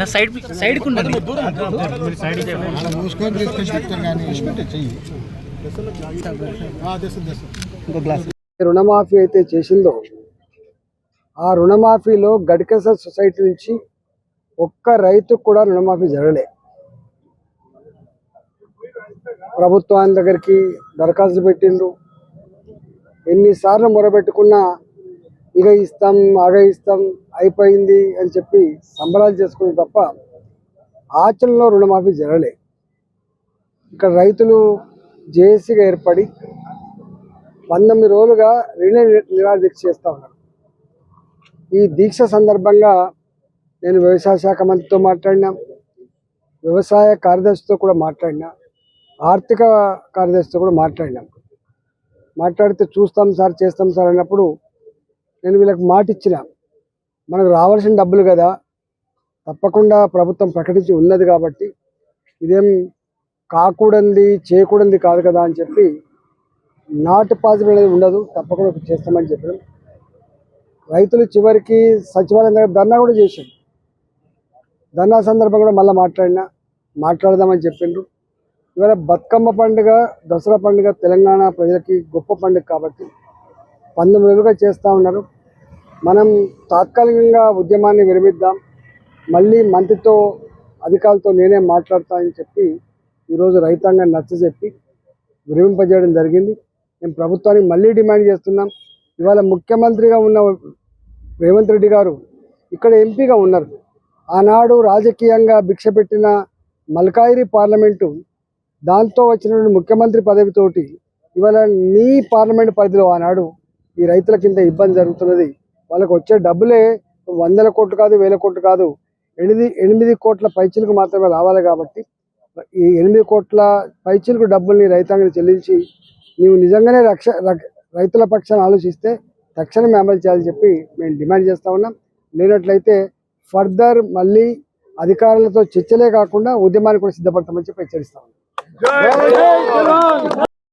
నా side side కుండండి మూసుకొని తీసుకొని చెప్తాం కానీ చెయ్యి. ఇంకో గ్లాస్. రుణమాఫీ అయితే చేసిందో ఆ రుణమాఫీలో గడికస సొసైటీ నుంచి ఒక్క రైతుకు కూడా రుణమాఫీ జరగలే. ప్రభుత్వాన్ని దగ్గరికి దరఖాస్తు పెట్టిండ్రు. ఎన్నిసార్లు మొరబెట్టుకున్నా ఇక ఇస్తాం అగ ఇస్తాం అయిపోయింది అని చెప్పి సంబరాలు చేసుకుని తప్ప ఆచరణలో రుణమాఫీ జరగలే. ఇక్కడ రైతులు జేఏసీగా ఏర్పడి పంతొమ్మిది రోజులుగా రిలే నిరాదీక్ష దీక్ష చేస్తూ ఉన్నారు. ఈ దీక్ష సందర్భంగా నేను వ్యవసాయ శాఖ మంత్రితో మాట్లాడినా వ్యవసాయ కార్యదర్శితో కూడా మాట్లాడినా ఆర్థిక కార్యదర్శితో కూడా మాట్లాడినాం. మాట్లాడితే చూస్తాం సార్ చేస్తాం సార్ అన్నప్పుడు నేను వీళ్ళకి మాట ఇచ్చిన మనకు రావాల్సిన డబ్బులు కదా. తప్పకుండా ప్రభుత్వం ప్రకటించి ఉన్నది కాబట్టి ఇదేం కాకూడంది చేయకూడంది కాదు కదా అని చెప్పి నాట్ పాసిబుల్ అనేది ఉండదు. తప్పకుండా చేస్తామని చెప్పడం రైతులు చివరికి సచివాలయం దగ్గర ధర్నా కూడా చేశారు. ధర్నా సందర్భం కూడా మళ్ళీ మాట్లాడినా మాట్లాడదామని చెప్పిండ్రు. ఇవాళ బతుకమ్మ పండుగ దసరా పండుగ తెలంగాణ ప్రజలకి గొప్ప పండుగ కాబట్టి పంతొమ్మిది రోజులుగా చేస్తూ ఉన్నారు. మనం తాత్కాలికంగా ఉద్యమాన్ని విరమిద్దాం. మళ్ళీ మంత్రితో అధికారులతో నేనే మాట్లాడతానని చెప్పి ఈరోజు రైతాంగాన్ని నచ్చజెప్పి విరమింపజేయడం జరిగింది. మేము ప్రభుత్వానికి మళ్ళీ డిమాండ్ చేస్తున్నాం. ఇవాళ ముఖ్యమంత్రిగా ఉన్న రేవంత్ రెడ్డి గారు ఇక్కడ ఎంపీగా ఉన్నారు. ఆనాడు రాజకీయంగా భిక్ష పెట్టిన మల్కాయిరి పార్లమెంటు దాంతో వచ్చినటువంటి ముఖ్యమంత్రి పదవితోటి ఇవాళ నీ పార్లమెంట్ పరిధిలో ఆనాడు ఈ రైతుల కింద ఇబ్బంది జరుగుతున్నది. వాళ్ళకి వచ్చే డబ్బులే వందల కోట్లు కాదు వేల కోట్లు కాదు. ఎనిమిది ఎనిమిది కోట్ల పైచీలకు మాత్రమే రావాలి కాబట్టి ఈ ఎనిమిది కోట్ల పైచీలకు డబ్బుల్ని రైతాంగం చెల్లించి నీవు నిజంగానే రక్ష రక్- రైతుల పక్షాన్ని ఆలోచిస్తే తక్షణమే అమలు చేయాలని చెప్పి మేము డిమాండ్ చేస్తా ఉన్నాం. లేనట్లయితే ఫర్దర్ మళ్ళీ అధికారులతో చర్చలే కాకుండా ఉద్యమానికి కూడా సిద్ధపడతామని చెప్పి హెచ్చరిస్తా ఉన్నాం.